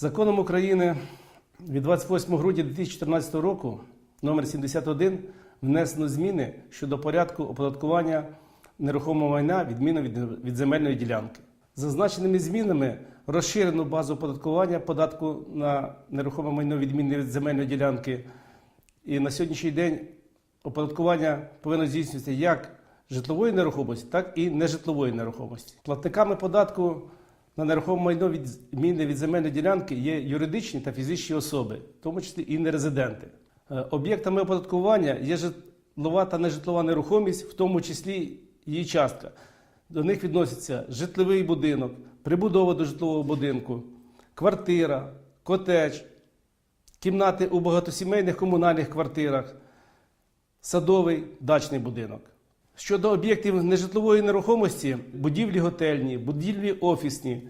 Законом України від 28 грудня 2014 року номер 71 внесено зміни щодо порядку оподаткування нерухомого майна відміну від, земельної ділянки. Зазначеними змінами розширено базу оподаткування податку на нерухоме майно відмінне від земельної ділянки. І на сьогоднішній день оподаткування повинно здійснюватися як житлової нерухомості, так і нежитлової нерухомості. Платниками податку на нерухоме майно від зміни від земельної ділянки є юридичні та фізичні особи, в тому числі і нерезиденти. Е, Об'єктами оподаткування є житлова та нежитлова нерухомість, в тому числі її частка. До них відносяться житловий будинок, прибудова до житлового будинку, квартира, котедж, кімнати у багатосімейних комунальних квартирах, садовий дачний будинок. Щодо об'єктів нежитлової нерухомості, будівлі готельні, будівлі офісні,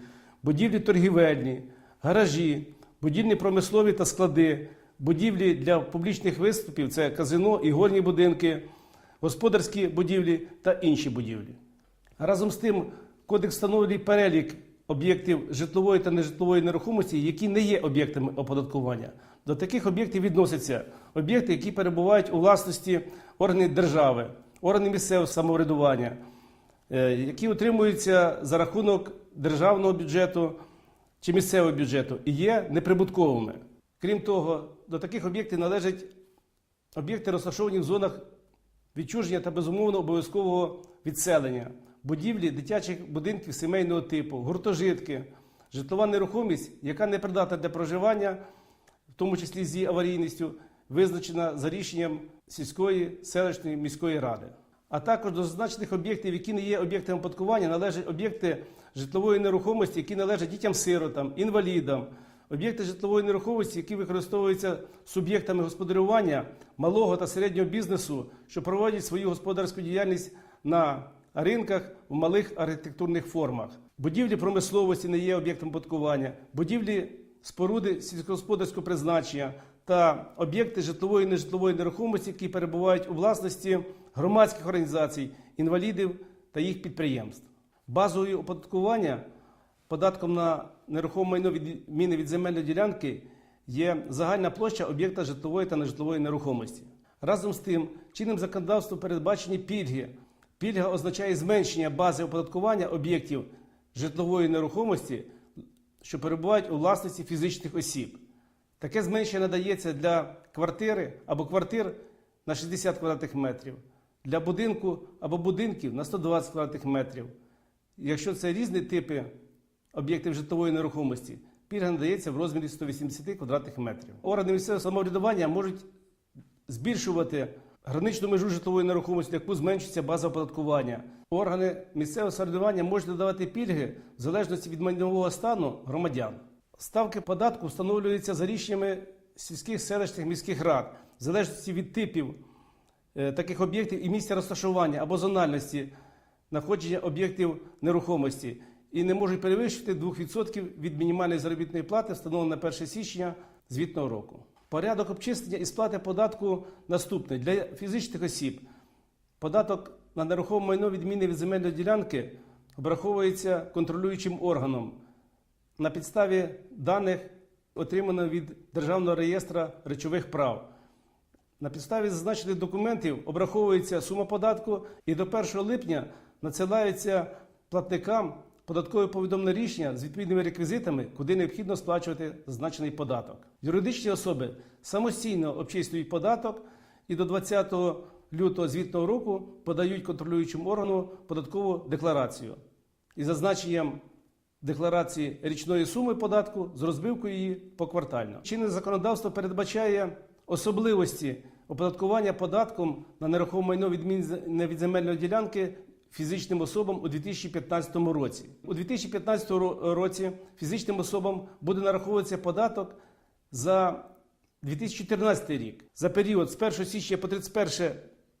будівлі торгівельні, гаражі, будівлі промислові та склади, будівлі для публічних виступів це казино, ігорні будинки, господарські будівлі та інші будівлі. Разом з тим, кодекс встановлює перелік об'єктів житлової та нежитлової нерухомості, які не є об'єктами оподаткування. До таких об'єктів відносяться об'єкти, які перебувають у власності органів держави, органів місцевого самоврядування, е, які утримуються за рахунок державного бюджету чи місцевого бюджету і є неприбутковими. Крім того, до таких об'єктів належать об'єкти, розташовані в зонах відчуження та безумовно обов'язкового відселення, будівлі дитячих будинків сімейного типу, гуртожитки, житлова нерухомість, яка не придатна для проживання, в тому числі з її аварійністю, визначена за рішенням сільської, селищної міської ради. А також до зазначених об'єктів, які не є об'єктами оподаткування, належать об'єкти житлової нерухомості, які належать дітям-сиротам, інвалідам, об'єкти житлової нерухомості, які використовуються суб'єктами господарювання малого та середнього бізнесу, що проводять свою господарську діяльність на ринках в малих архітектурних формах. Будівлі промисловості не є об'єктом оподаткування, будівлі споруди сільськогосподарського призначення та об'єкти житлової і нежитлової нерухомості, які перебувають у власності громадських організацій, інвалідів та їх підприємств. Базовою оподаткування податком на нерухоме майно відміни від земельної ділянки є загальна площа об'єкта житлової та нежитлової нерухомості. Разом з тим, чинним законодавством передбачені пільги. Пільга означає зменшення бази оподаткування об'єктів житлової нерухомості, що перебувають у власності фізичних осіб. Таке зменшення надається для квартири або квартир на 60 квадратних метрів, для будинку або будинків на 120 квадратних метрів. Якщо це різні типи об'єктів житлової нерухомості, пільга надається в розмірі 180 квадратних метрів. Органи місцевого самоврядування можуть збільшувати граничну межу житлової нерухомості, яку зменшується база оподаткування. Органи місцевого самоврядування можуть надавати пільги в залежності від майнового стану громадян. Ставки податку встановлюються за рішеннями сільських селищних міських рад, в залежності від типів е, таких об'єктів і місця розташування або зональності знаходження об'єктів нерухомості і не можуть перевищити 2% від мінімальної заробітної плати, встановленої на 1 січня звітного року. Порядок обчислення і сплати податку наступний для фізичних осіб. Податок на нерухоме майно відмінне від земельної ділянки обраховується контролюючим органом на підставі даних, отриманих від Державного реєстра речових прав. На підставі зазначених документів обраховується сума податку і до 1 липня надсилаються платникам податкове повідомлене рішення з відповідними реквізитами, куди необхідно сплачувати зазначений податок. Юридичні особи самостійно обчислюють податок і до 20 лютого звітного року подають контролюючому органу податкову декларацію із зазначенням декларації річної суми податку з розбивкою її поквартально. Чинне законодавство передбачає особливості оподаткування податком на нерухоме майно відмінне від земельної ділянки фізичним особам у 2015 році. У 2015 році фізичним особам буде нараховуватися податок за 2014 рік. За період з 1 січня по 31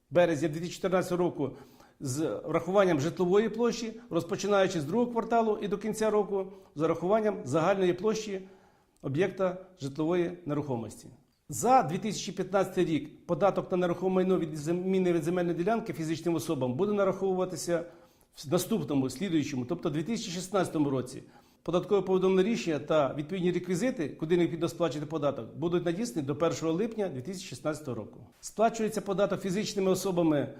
березня 2014 року з врахуванням житлової площі, розпочинаючи з другого кварталу і до кінця року, з урахуванням загальної площі об'єкта житлової нерухомості. За 2015 рік податок на нерухоме майно від зміни від земельної ділянки фізичним особам буде нараховуватися в наступному, слідуючому, тобто 2016 році. податкове повідомлення рішення та відповідні реквізити, куди необхідно сплачувати податок, будуть надіслані до 1 липня 2016 року. Сплачується податок фізичними особами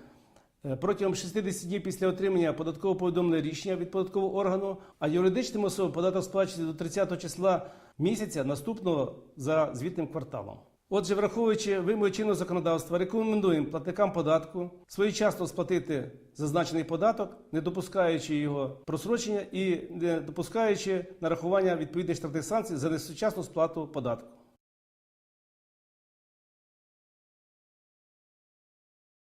протягом 60 днів після отримання податкового повідомлення рішення від податкового органу, а юридичним особам податок сплачується до 30 числа місяця наступного за звітним кварталом. Отже, враховуючи вимоги чинного законодавства, рекомендуємо платникам податку своєчасно сплатити зазначений податок, не допускаючи його просрочення і не допускаючи нарахування відповідних штрафних санкцій за несучасну сплату податку.